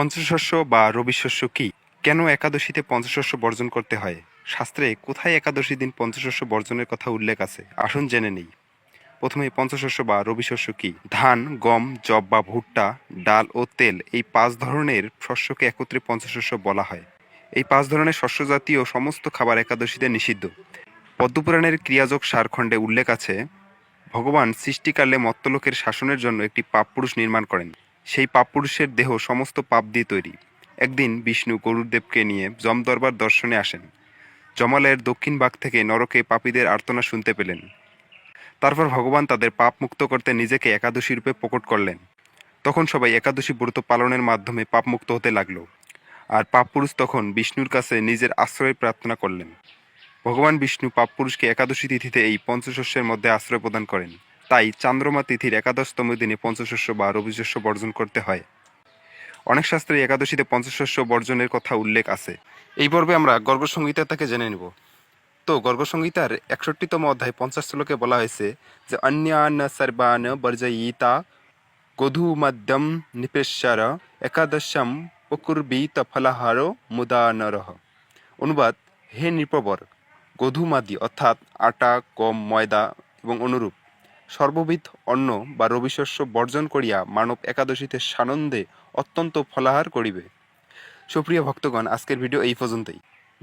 পঞ্চশস্য বা রবিশস্য কি? কেন একাদশীতে পঞ্চশস্য বর্জন করতে হয়? শাস্ত্রে কোথায় একাদশী দিন পঞ্চশস্য বর্জনের কথা উল্লেখ আছে? আসুন জেনে নেই। প্রথমে পঞ্চশস্য বা রবিশস্য কি? ধান, গম জব বা ভুট্টা, ডাল ও তেল এই পাঁচ ধরনের শস্যকে একত্রে পঞ্চশস্য বলা হয়। এই পাঁচ ধরনের শস্য জাতীয় সমস্ত খাবার একাদশীতে নিষিদ্ধ। পদ্মপুরাণের ক্রিয়াযোগ সারখণ্ডে উল্লেখ আছে, ভগবান সৃষ্টিকালে মত্তলোকের শাসনের জন্য একটি পাপপুরুষ নির্মাণ করেন। সেই পাপপুরুষের দেহ সমস্ত পাপ দিয়ে তৈরি। একদিন বিষ্ণু গরুরদেবকে নিয়ে যমদরবার দর্শনে আসেন। জমালয়ের দক্ষিণ ভাগ থেকে নরকে পাপীদের আর্তনা শুনতে পেলেন। তারপর ভগবান তাদের পাপ মুক্ত করতে নিজেকে একাদশী রূপে প্রকট করলেন। তখন সবাই একাদশী ব্রত পালনের মাধ্যমে পাপমুক্ত হতে লাগল। আর পাপপুরুষ তখন বিষ্ণুর কাছে নিজের আশ্রয় প্রার্থনা করলেন। ভগবান বিষ্ণু পাপপুরুষকে একাদশী তিথিতে এই পঞ্চশস্যের মধ্যে আশ্রয় প্রদান করেন। তাই চান্দ্রমা তিথির একাদশতম দিনে পঞ্চশস্য বা রবিশস্য বর্জন করতে হয়। অনেক শাস্ত্রে একাদশীতে পঞ্চশস্য বর্জনের কথা উল্লেখ আছে। এই পর্বে আমরা গর্গসংহিতা তাকে জেনে নেব। তো গর্গসংহিতার একষট্টিতম অধ্যায় পঞ্চাশ শ্লোকে বলা হয়েছে যে, অন্যান্য সর্বান বর্জয়িতা গধু মধ্যম নিপেশ্বর একাদশম পকুর্বীত ফলাহার মুদানরহ অনুবাদ, হে নৃপবর, গধুমাদি, অর্থাৎ আটা, গম, ময়দা এবং অনুরূপ সর্ববিধ অন্ন বা রবিশস্য বর্জন করিয়া মানব একাদশীতে সানন্দে অত্যন্ত ফলাহার করিবে। সুপ্রিয় ভক্তগণ, আজকের ভিডিও এই পর্যন্তই।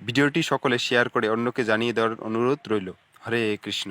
ভিডিওটি সকলে শেয়ার করে অন্যকে জানিয়ে দেওয়ার অনুরোধ রইল। হরে কৃষ্ণ।